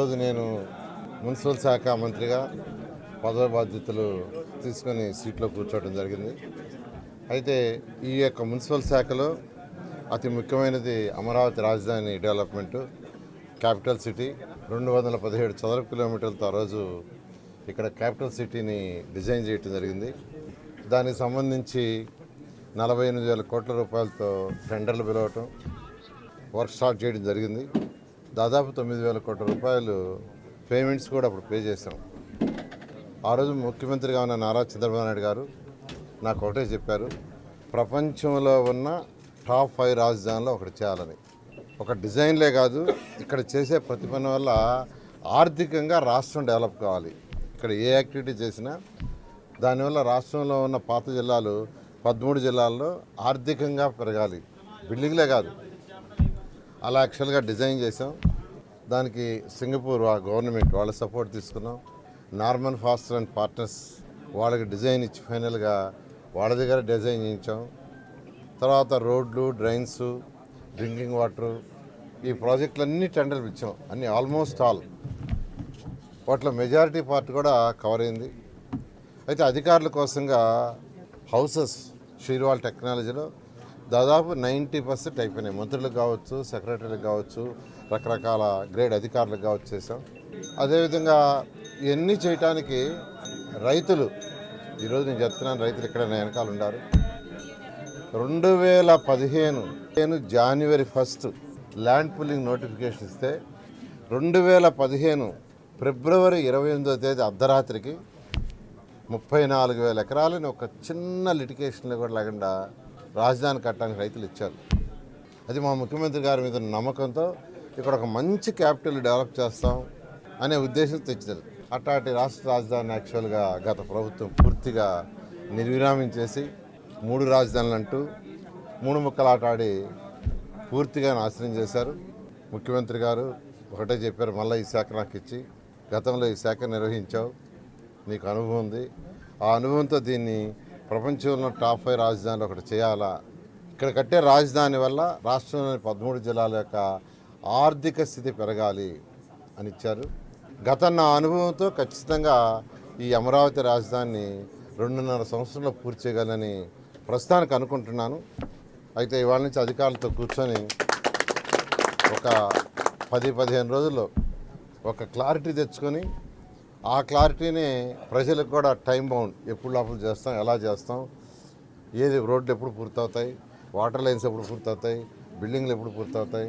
ఈరోజు నేను మున్సిపల్ శాఖ మంత్రిగా పదవి బాధ్యతలు తీసుకొని సీట్లో కూర్చోవడం జరిగింది. అయితే ఈ యొక్క మున్సిపల్ శాఖలో అతి ముఖ్యమైనది అమరావతి రాజధాని డెవలప్మెంట్. క్యాపిటల్ సిటీ రెండు వందల పదిహేడు చదరపు కిలోమీటర్లతో ఆ రోజు ఇక్కడ క్యాపిటల్ సిటీని డిజైన్ చేయటం జరిగింది. దానికి సంబంధించి నలభై ఎనిమిది వేల కోట్ల రూపాయలతో టెండర్లు పిలవటం వర్క్ స్టార్ట్ చేయడం జరిగింది. దాదాపు తొమ్మిది వేల కోట్ల రూపాయలు పేమెంట్స్ కూడా అప్పుడు పే చేశాం. ఆ రోజు ముఖ్యమంత్రిగా ఉన్న నారా చంద్రబాబు నాయుడు గారు నాకు ఒకటే చెప్పారు ప్రపంచంలో ఉన్న టాప్ ఫైవ్ రాజధానిలో ఒకటి చేయాలని. ఒక డిజైన్లే కాదు ఇక్కడ చేసే ప్రతి పని వల్ల ఆర్థికంగా రాష్ట్రం డెవలప్ కావాలి. ఇక్కడ ఏ యాక్టివిటీ చేసినా దానివల్ల రాష్ట్రంలో ఉన్న పాత జిల్లాలు పదమూడు జిల్లాల్లో ఆర్థికంగా పెరగాలి. బిల్డింగ్లే కాదు అలా యాక్చువల్గా డిజైన్ చేసాం దానికి సింగపూర్ ఆ గవర్నమెంట్ వాళ్ళ సపోర్ట్ తీసుకున్నాం. నార్మన్ ఫాస్టర్ అండ్ పార్ట్నర్స్ వాళ్ళకి డిజైన్ ఇచ్చి ఫైనల్గా వాళ్ళ దగ్గర డిజైన్ చేయించాం. తర్వాత రోడ్లు డ్రైన్స్ డ్రింకింగ్ వాటర్ ఈ ప్రాజెక్టులన్నీ టెండర్లు ఇచ్చాం. అన్ని ఆల్మోస్ట్ ఆల్ వాటిలో మెజారిటీ పార్ట్ కూడా కవర్ అయింది. అయితే అధికారుల కోసంగా హౌసెస్ షీర్వాల్ టెక్నాలజీలో దాదాపు నైంటీ పర్సెంట్ అయిపోయినాయి. మంత్రులకు కావచ్చు సెక్రటరీలకు కావచ్చు రకరకాల గ్రేడ్ అధికారులకు కావచ్చు చేసాం. అదేవిధంగా ఇవన్నీ చేయటానికి రైతులు ఈరోజు నేను చెప్తున్నాను రైతులు ఇక్కడ వెనకాల ఉన్నారు. రెండు వేల పదిహేను నేను జనవరి ఫస్ట్ ల్యాండ్ పుల్లింగ్ నోటిఫికేషన్ ఇస్తే రెండు వేల పదిహేను ఫిబ్రవరి ఇరవై ఎనిమిదో తేదీ అర్ధరాత్రికి ముప్పై నాలుగు వేల ఎకరాలని ఒక చిన్న లిటికేషన్లో కూడా లేకుండా రాజధాని కట్టడానికి రైతులు ఇచ్చారు. అది మా ముఖ్యమంత్రి గారి మీద నమ్మకంతో ఇక్కడ ఒక మంచి క్యాపిటల్ డెవలప్ చేస్తాం అనే ఉద్దేశం తెచ్చారు అట్లాంటి రాష్ట్ర రాజధాని యాక్చువల్గా గత ప్రభుత్వం పూర్తిగా నిర్విరామించేసి మూడు రాజధానులు అంటూ మూడు ముక్కలు ఆటాడి పూర్తిగా నాశనం చేశారు. ముఖ్యమంత్రి గారు ఒకటే చెప్పారు మళ్ళీ ఈ శాఖ నాకు ఇచ్చి గతంలో ఈ శాఖ నిర్వహించావు. నీకు అనుభవం ఉంది. ఆ అనుభవంతో దీన్ని ప్రపంచంలో టాప్ ఫైవ్ రాజధానిలో ఒకటి చేయాలా? ఇక్కడ కట్టే రాజధాని వల్ల రాష్ట్రంలోని పదమూడు జిల్లాల యొక్క ఆర్థిక స్థితి పెరగాలి అని ఇచ్చారు. గత నా అనుభవంతో ఖచ్చితంగా ఈ అమరావతి రాజధానిని రెండున్నర సంవత్సరంలో పూర్తి చేయగలని ప్రస్తుతానికి అనుకుంటున్నాను. అయితే ఇవాళ నుంచి అధికారులతో కూర్చొని ఒక పది పదిహేను రోజుల్లో ఒక క్లారిటీ తెచ్చుకొని ఆ క్లారిటీని ప్రజలకు కూడా టైం బౌండ్. ఎప్పుడు లోపల చేస్తాం ఎలా చేస్తాం ఏది రోడ్లు ఎప్పుడు పూర్తవుతాయి వాటర్ లైన్స్ ఎప్పుడు పూర్తవుతాయి బిల్డింగ్లు ఎప్పుడు పూర్తవుతాయి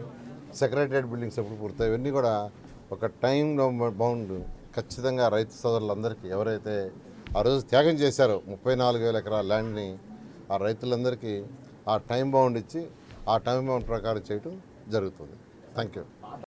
సెక్రటరియట్ బిల్డింగ్స్ ఎప్పుడు పూర్తవుతాయి ఇవన్నీ కూడా ఒక టైం బౌండ్ ఖచ్చితంగా రైతు సోదరులందరికీ ఎవరైతే ఆ రోజు త్యాగం చేశారో ముప్పై నాలుగు వేల ఎకరాల ల్యాండ్ని ఆ రైతులందరికీ ఆ టైం బౌండ్ ఇచ్చి ఆ టైం బౌండ్ ప్రకారం చేయటం జరుగుతుంది. Thank you.